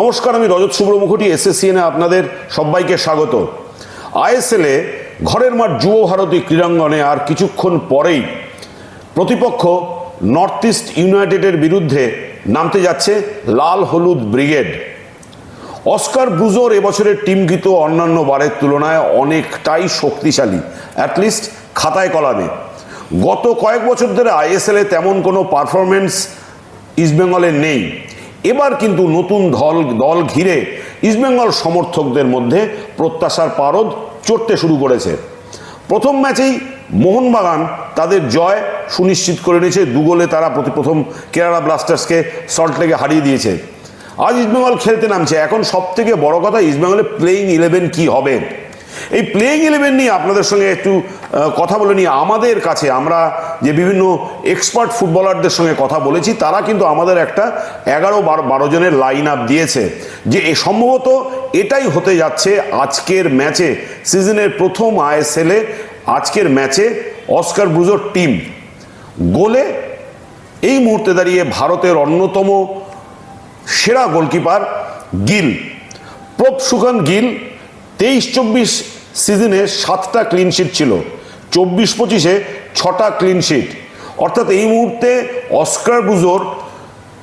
নমস্কার, আমি রজত শুভ্র মুখোটি এসএসসিএনে আপনাদের সবাইকে স্বাগত। আইএসএলে ঘরের মাঠ যুব ভারতী ক্রীড়াঙ্গনে আর কিছুক্ষণ পরেই প্রতিপক্ষ নর্থ ইস্ট ইউনাইটেডের বিরুদ্ধে নামতে যাচ্ছে লাল হলুদ ব্রিগেড। অস্কার ব্রুজোর এবছরের টিম কিন্তু অন্যান্য বারের তুলনায় অনেকটাই শক্তিশালী অ্যাটলিস্ট খাতায় কলামে। গত কয়েক বছর ধরে আইএসএলে তেমন কোনো পারফরমেন্স ইস্টবেঙ্গলের নেই। এবার কিন্তু নতুন দল দল ঘিরে ইস্টবেঙ্গল সমর্থকদের মধ্যে প্রত্যাশার পারদ চড়তে শুরু করেছে। প্রথম ম্যাচেই মোহনবাগান তাদের জয় সুনিশ্চিত করে নিয়েছে। দুগোলে তারা প্রতি প্রথম কেরালা ব্লাস্টার্সকে সল্টলেকে হারিয়ে দিয়েছে। আজ ইস্টবেঙ্গল খেলতে নামছে। এখন সব থেকে বড় কথা ইস্টবেঙ্গলের প্লেইং ইলেভেন কি হবে? এই প্লেইং ইলেভেন নিয়ে আপনাদের সঙ্গে একটু কথা বলে নিয়ে আমাদের কাছে আমরা যে বিভিন্ন এক্সপার্ট ফুটবলারদের সঙ্গে কথা বলেছি, তারা কিন্তু আমাদের একটা এগারো বারো বারো জনের লাইন আপ দিয়েছে। যে সম্ভবত এটাই হতে যাচ্ছে আজকের ম্যাচে সিজনের প্রথম আইএসএলে আজকের ম্যাচে অস্কার ব্রুজোর টিম গোলে এই মুহূর্তে দাঁড়িয়ে ভারতের অন্যতম সেরা গোলকিপার গিল। প্রপ সুখান গিল, তেইশ চব্বিশ সিজনে সাতটা ক্লিনশিট ছিল, চব্বিশ পঁচিশে ছটা ক্লিনশিট অর্থাৎ এই মুহূর্তে অস্কার বুজোর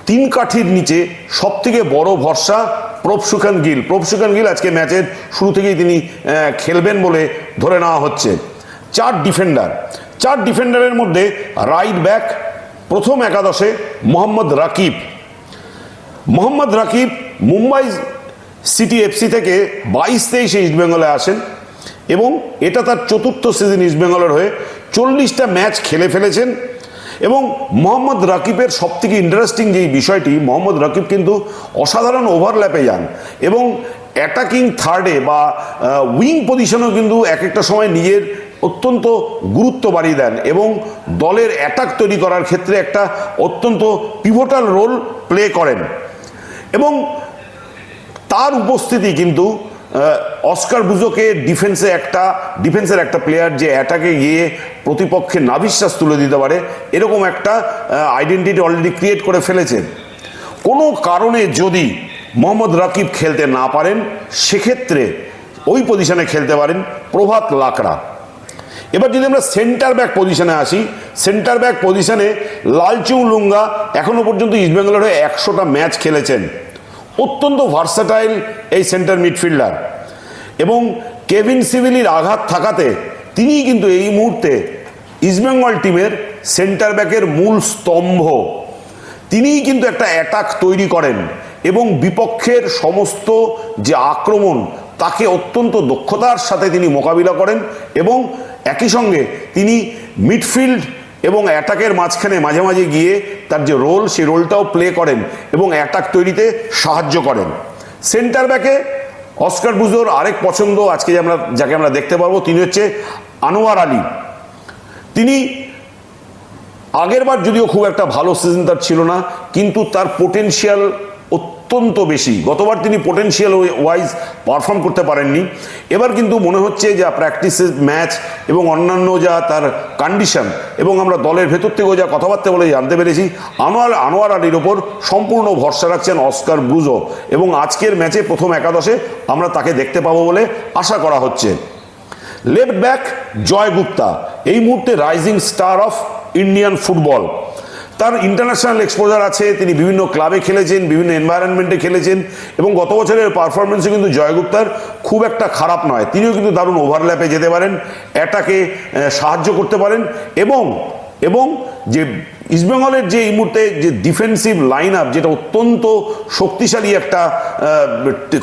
তিন কাঠির নিচে সব থেকে বড় ভরসা প্রপ সুখান গিল। প্রপ সুখান গিল আজকে ম্যাচের শুরু থেকেই তিনি খেলবেন বলে ধরে নেওয়া হচ্ছে। চার ডিফেন্ডার চার ডিফেন্ডারের মধ্যে রাইট ব্যাক প্রথম একাদশে মোহাম্মদ রাকিব। মোহাম্মদ রাকিব মুম্বাই সিটি এফসি থেকে বাইশ তেইশে ইস্টবেঙ্গলে আসেন। এবং এটা তার চতুর্থ সিজন ইস্টবেঙ্গলের হয়ে চল্লিশটা ম্যাচ খেলে ফেলেছেন। এবং মোহাম্মদ রাকিবের সব থেকে ইন্টারেস্টিং যেই বিষয়টি, মোহাম্মদ রাকিব কিন্তু অসাধারণ ওভারল্যাপে যান এবং অ্যাটাকিং থার্ডে বা উইং পজিশনেও কিন্তু এক একটা সময় নিজের অত্যন্ত গুরুত্ব বাড়িয়ে দেন এবং দলের অ্যাটাক তৈরি করার ক্ষেত্রে একটা অত্যন্ত পিভোটাল রোল প্লে করেন। এবং তার উপস্থিতি কিন্তু অস্কার বুজোকে ডিফেন্সে একটা ডিফেন্সের একটা প্লেয়ার যে অ্যাটাকে গিয়ে প্রতিপক্ষের নাভিশ্বাস তুলে দিতে পারে, এরকম একটা আইডেন্টিটি অলরেডি ক্রিয়েট করে ফেলেছে কোনো কারণে যদি মোহাম্মদ রাকিব খেলতে না পারেন, সেক্ষেত্রে ওই পজিশনে খেলতে পারেন প্রভাত লাকড়া। এবার যদি আমরা সেন্টার ব্যাক পজিশনে আসি সেন্টার ব্যাক পজিশনে লালচু লুঙ্গা এখনও পর্যন্ত ইস্টবেঙ্গলের হয়ে একশোটা ম্যাচ খেলেছেন। অত্যন্ত ভার্সাটাইল এই সেন্টার মিডফিল্ডার এবং কেভিন সিভিলির আঘাত থাকাতে তিনিই কিন্তু এই মুহূর্তে ইস্টবেঙ্গল টিমের সেন্টার ব্যাকের মূল স্তম্ভ। তিনিই কিন্তু একটা অ্যাটাক তৈরি করেন এবং বিপক্ষের সমস্ত যে আক্রমণ, তাকে অত্যন্ত দক্ষতার সাথে তিনি মোকাবিলা করেন এবং একই সঙ্গে তিনি মিডফিল্ড এবং অ্যাটাকের মাঝখানে মাঝে মাঝে গিয়ে তার যে রোল সেই রোলটাও প্লে করেন এবং অ্যাটাক তৈরিতে সাহায্য করেন। সেন্টার ব্যাকে অস্কার বুজোর আরেক পছন্দ, আজকে যে আমরা, যাকে আমরা দেখতে পারব, তিনি হচ্ছে আনোয়ার আলী। তিনি আগেরবার যদিও খুব একটা ভালো সিজন তার ছিল না, কিন্তু তার পোটেনশিয়াল অত্যন্ত বেশি। গতবার তিনি পোটেনশিয়াল ওয়াইজ পারফর্ম করতে পারেননি। এবার কিন্তু মনে হচ্ছে যা প্র্যাকটিসের ম্যাচ এবং অন্যান্য যা তার কন্ডিশন এবং আমরা দলের ভেতর থেকেও যা কথাবার্তা বলে জানতে পেরেছি, আনোয়ার আনোয়ার আলীর ওপর সম্পূর্ণ ভরসা রাখছেন অস্কার ব্রুজো এবং আজকের ম্যাচে প্রথম একাদশে আমরা তাকে দেখতে পাবো বলে আশা করা হচ্ছে। Left back Jay Gupta. এই মুহূর্তে rising star of Indian football তার ইন্টারন্যাশনাল এক্সপোজার আছে তিনি বিভিন্ন ক্লাবে খেলেছেন বিভিন্ন এনভায়রনমেন্টে খেলেছেন এবং গত বছরের পারফরমেন্সে কিন্তু জয়গুপ্তার খুব একটা খারাপ নয়। তিনিও কিন্তু দারুণ ওভারল্যাপে যেতে পারেন আহ, সাহায্য করতে পারেন এবং এবং যে ইস্টবেঙ্গলের যে এই মুহূর্তে যে ডিফেন্সিভ লাইন আপ যেটা অত্যন্ত শক্তিশালী একটা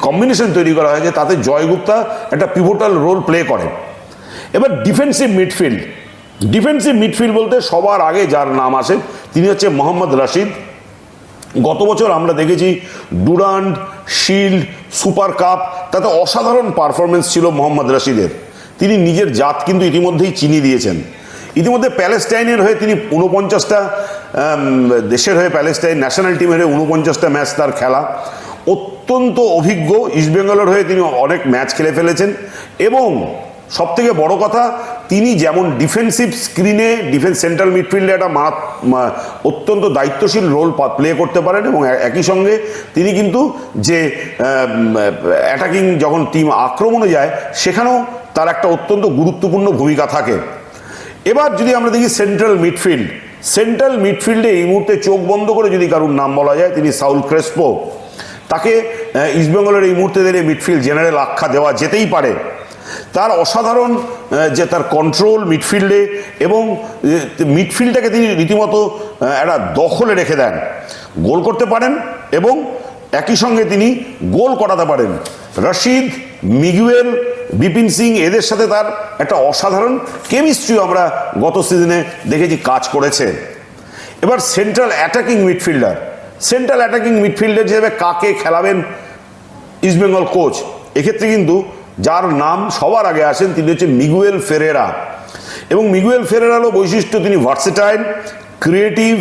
কম্বিনেশন তৈরি করা হয়েছে তাতে জয়গুপ্তা একটা পিভোটাল রোল প্লে করে এবার ডিফেন্সিভ মিডফিল্ড ডিফেন্সিভ মিডফিল্ড বলতে সবার আগে যার নাম আসে, তিনি হচ্ছে মোহাম্মদ রশিদ। গত বছর আমরা দেখেছি ডুরান্ড শিল্ড সুপার কাপ তাতে অসাধারণ পারফরমেন্স ছিল মোহাম্মদ রশিদের। তিনি নিজের জাত কিন্তু ইতিমধ্যেই চিনি দিয়েছেন। ইতিমধ্যে প্যালেস্টাইনের হয়ে তিনি উনপঞ্চাশটা দেশের হয়ে প্যালেস্টাইন ন্যাশনাল টিমের হয়ে উনপঞ্চাশটা ম্যাচ তার খেলা। অত্যন্ত অভিজ্ঞ ইস্টবেঙ্গলের হয়ে তিনি অনেক ম্যাচ খেলে ফেলেছেন। এবং সবথেকে বড় কথা তিনি যেমন ডিফেন্সিভ স্ক্রিনে ডিফেন্স সেন্ট্রাল মিডফিল্ডে একটা মারাত- অত্যন্ত দায়িত্বশীল রোল প্লে করতে পারেন এবং একই সঙ্গে তিনি কিন্তু যে অ্যাটাকিং যখন টিম আক্রমণে যায়, সেখানেও তার একটা অত্যন্ত গুরুত্বপূর্ণ ভূমিকা থাকে। এবার যদি আমরা দেখি সেন্ট্রাল মিডফিল্ড সেন্ট্রাল মিডফিল্ডে এই মুহূর্তে চোখ বন্ধ করে যদি কারুর নাম বলা যায়, তিনি সাউল ক্রেসপো। তাকে ইস্টবেঙ্গলের এই মুহূর্তে দাঁড়িয়ে মিডফিল্ড জেনারেল আখ্যা দেওয়া যেতেই পারে। তার অসাধারণ যে তার কন্ট্রোল মিডফিল্ডে এবং মিডফিল্ডটাকে তিনি রীতিমতো একটা দখলে রেখে দেন। গোল করতে পারেন এবং একই সঙ্গে তিনি গোল করাতে পারেন। রশিদ, মিগুয়েল, বিপিন সিং এদের সাথে তার একটা অসাধারণ কেমিস্ট্রি আমরা গত সিজনে দেখেছি কাজ করেছে। এবার central attacking midfielder central attacking midfielder হিসেবে কাকে খেলাবেন ইস্টবেঙ্গল কোচ এক্ষেত্রে কিন্তু যার নাম সবার আগে আসেন তিনি হচ্ছে মিগুয়েল ফেরেরা। এবং মিগুয়েল ফেরেরারও বৈশিষ্ট্য, তিনি ভার্সেটাইল ক্রিয়েটিভ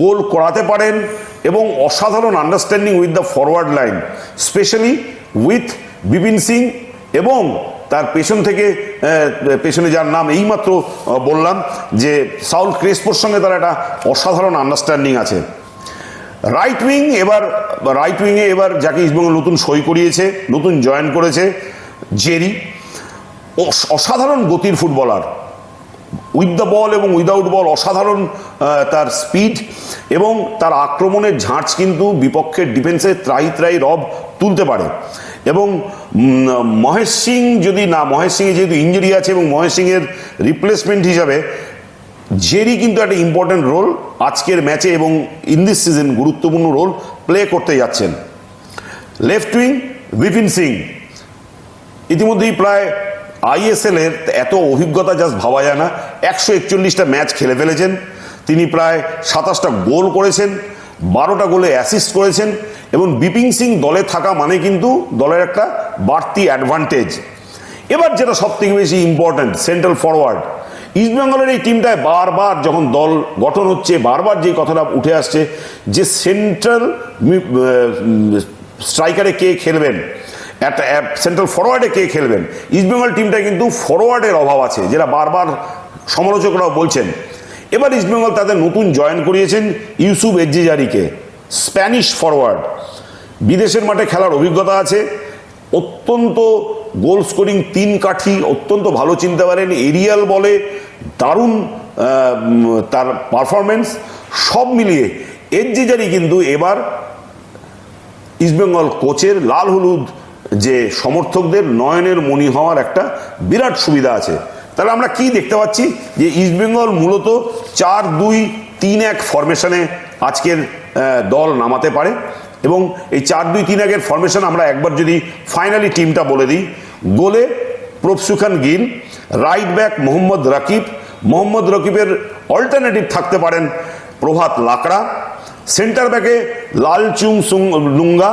গোল করাতে পারেন এবং অসাধারণ understanding with the forward line specially with Bipin Singh এবং তার পেছন থেকে পেছনে যার নাম এইমাত্র বললাম যে সাউল ক্রেসপোর সঙ্গে তার একটা অসাধারণ আন্ডারস্ট্যান্ডিং আছে। রাইট উইং এবার রাইট উইংয়ে এবার যাকে ইস্টবেঙ্গল নতুন সই করিয়েছে, নতুন জয়েন করেছে জেরি অস- অসাধারণ গতির ফুটবলার। উইথ দ্য বল এবং উইদাউট বল অসাধারণ তার স্পিড এবং তার আক্রমণের ঝাঁজ কিন্তু বিপক্ষের ডিফেন্সে ত্রাই ত্রাই রব তুলতে পারে। এবং মহেশ সিং যদি না, মহেশ সিংয়ে যেহেতু ইঞ্জুরি আছে এবং মহেশ সিংয়ের রিপ্লেসমেন্ট হিসাবে, জেরি কিন্তু একটা ইম্পর্টেন্ট রোল আজকের ম্যাচে এবং ইন দিস সিজন গুরুত্বপূর্ণ রোল প্লে করতে যাচ্ছেন। লেফট উইং বিপিন সিং ইতিমধ্যেই প্রায় আইএসএল এর এত অভিজ্ঞতা জাস্ট ভাবা যায় না। একশো একচল্লিশটা ম্যাচ খেলে ফেলেছেন। তিনি প্রায় সাতাশটা গোল করেছেন, বারোটা গোলে অ্যাসিস্ট করেছেন এবং বিপিং সিং দলে থাকা মানে কিন্তু দলের একটা বাড়তি অ্যাডভান্টেজ এবার যেটা সব থেকে বেশি ইম্পর্ট্যান্ট সেন্ট্রাল ফরওয়ার্ড ইস্টবেঙ্গলের এই টিমটায় বারবার যখন দল গঠন হচ্ছে, বারবার যে কথাটা উঠে আসছে যে সেন্ট্রাল স্ট্রাইকারে কে খেলবেন? একটা সেন্ট্রাল ফরওয়ার্ডে কে খেলবেন? ইস্টবেঙ্গল টিমটা কিন্তু ফরওয়ার্ডের অভাব আছে, যেটা বারবার সমালোচকরাও বলছেন। এবার ইস্টবেঙ্গল তাদের নতুন জয়েন করিয়েছেন ইউসুফ এজ্জিজারিকে স্প্যানিশ ফরওয়ার্ড বিদেশের মাঠে খেলার অভিজ্ঞতা আছে, অত্যন্ত গোল স্কোরিং তিন কাঠি, অত্যন্ত ভালো চিনতে পারেন এরিয়াল বলে দারুণ তার পারফরমেন্স সব মিলিয়ে এজ্জিজারি কিন্তু এবার ইস্টবেঙ্গল কোচের লাল হলুদ যে সমর্থকদের নয়নের মণি হওয়ার একটা বিরাট সুবিধা আছে। তাহলে আমরা কি দেখতে পাচ্ছি? যে ইস্টবেঙ্গল মূলত চার দুই তিন এক ফরমেশনে আজকের দল নামাতে পারে এবং এই চার দুই তিন একের ফরমেশন আমরা একবার যদি ফাইনালি টিমটা বলে দিই, গোলে প্রফসুখান গিল রাইট ব্যাক মোহাম্মদ রাকিব, মোহাম্মদ রকিবের অল্টারনেটিভ থাকতে পারেন প্রভাত লাকড়া সেন্টার ব্যাকে লাল চুং সুং লুঙ্গা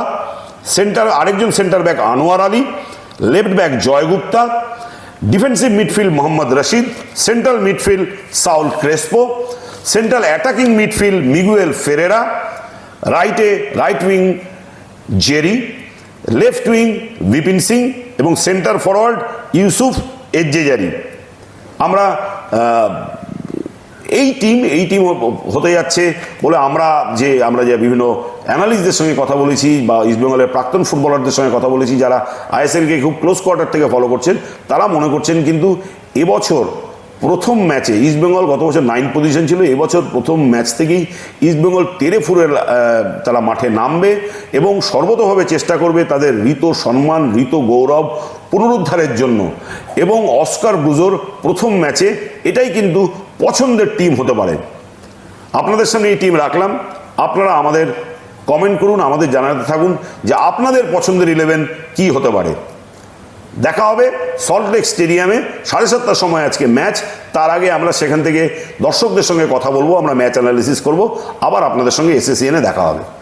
সেন্টার, আরেকজন centre back Anwar Ali, left back Jay Gupta defensive midfield Mohammad Rashid, central midfield Saul Crespo, central attacking midfield Miguel Ferreira, রাইটে, right wing Jerry, left wing Bipin Singh এবং centre forward Yusuf এজেজারি। আমরা এই team এই team হতে যাচ্ছে বলে আমরা যে আমরা যে বিভিন্ন অ্যানালিস্টদের সঙ্গে কথা বলেছি বা ইস্টবেঙ্গলের প্রাক্তন ফুটবলারদের সঙ্গে কথা বলেছি যারা আইএসএলকে খুব ক্লোজ কোয়ার্টার থেকে ফলো করছেন, তারা মনে করছেন কিন্তু এবছর প্রথম ম্যাচে ইস্টবেঙ্গল গত বছর নাইন পজিশন ছিল, এবছর প্রথম ম্যাচ থেকেই ইস্টবেঙ্গল তেরে ফুরে তারা মাঠে নামবে এবং সর্বতভাবে চেষ্টা করবে তাদের ঋত সম্মান, ঋত গৌরব পুনরুদ্ধারের জন্য। এবং অস্কার ব্রুজোর প্রথম ম্যাচে এটাই কিন্তু পছন্দের টিম হতে পারে। আপনাদের সামনে এই টিম রাখলাম। আপনারা আমাদের কমেন্ট করুন, আমাদের জানাতে থাকুন যে আপনাদের পছন্দের ইলেভেন কি হতে পারে। দেখা হবে সল্টলেক স্টেডিয়ামে সাড়ে সাতটার সময় আজকে ম্যাচ তার আগে আমরা সেখান থেকে দর্শকদের সঙ্গে কথা বলব, আমরা ম্যাচ অ্যানালিসিস করব। আবার আপনাদের সঙ্গে এসএসিএনে দেখা হবে।